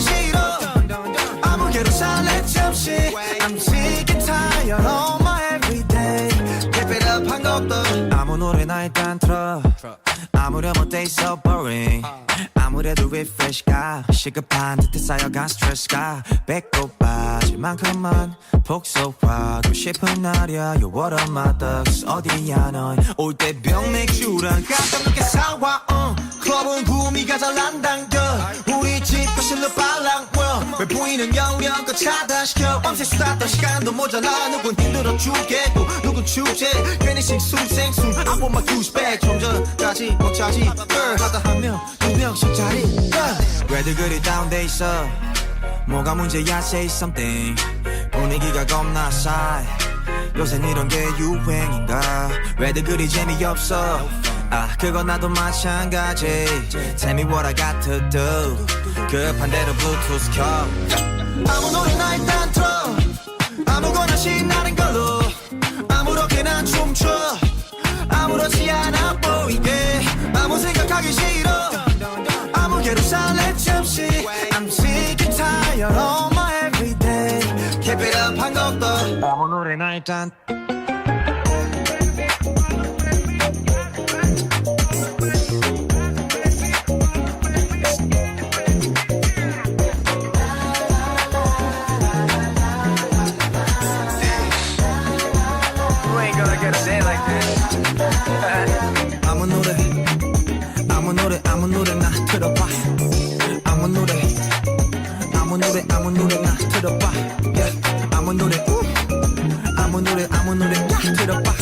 생각하기 싫어. 아무개로 살래 잠시. I'm sick and tired of my everyday. Keep it up 한 것도. 아무 노래나 일단 틀어. 아무렴 어때? So boring. 아무래도 refresh가. 시급한 듯해 쌓여간 스트레스가. 배꼽 빠질 만큼만 복속하고 싶은 날이야. You what are my thugs. 어디야 넌올때 병 맥주랑 깜짝 늦게 사와. uh. 클럽은 구미가 잘안 당겨 우리 집 거실로 빨랑 왜 보이는 영역껏 차단시켜. 밤새 수다 떨 시간도 모자라. 누군 힘들어 죽겠고 누군 축제. 괜히 싱숭생숭. I want my goose back 좀 전까지 먹자지. girl 하다 한명두 명씩 자리. 왜들 그리 다운돼 있어? 뭐가 문제야 say something. 분위기가 겁나 싸해 요샌 이런 게 유행인가? 왜들 그리 재미없어 아 그건 나도 마찬가지. Tell me what I got to do 급한 대로 블루투스 켜. 아무 노래나 일단 틀어. 아무거나 신나는 걸로. 아무렇게나 춤춰. 아무렇지 않아 보이게. 아무 생각하기 싫어. 아무개로 살래 잠시. I'm sick and tired of my everyday. Keep it up 한 것도. 아무 노래나 일단 get a day like this. 아무 노래 아무 노래 아무 노래 나 틀어봐 아무 노래 아무 노래 아무 노래 나 틀어봐 yeah. 아무 노래 우. 아무 노래 아무 노래 나 틀어봐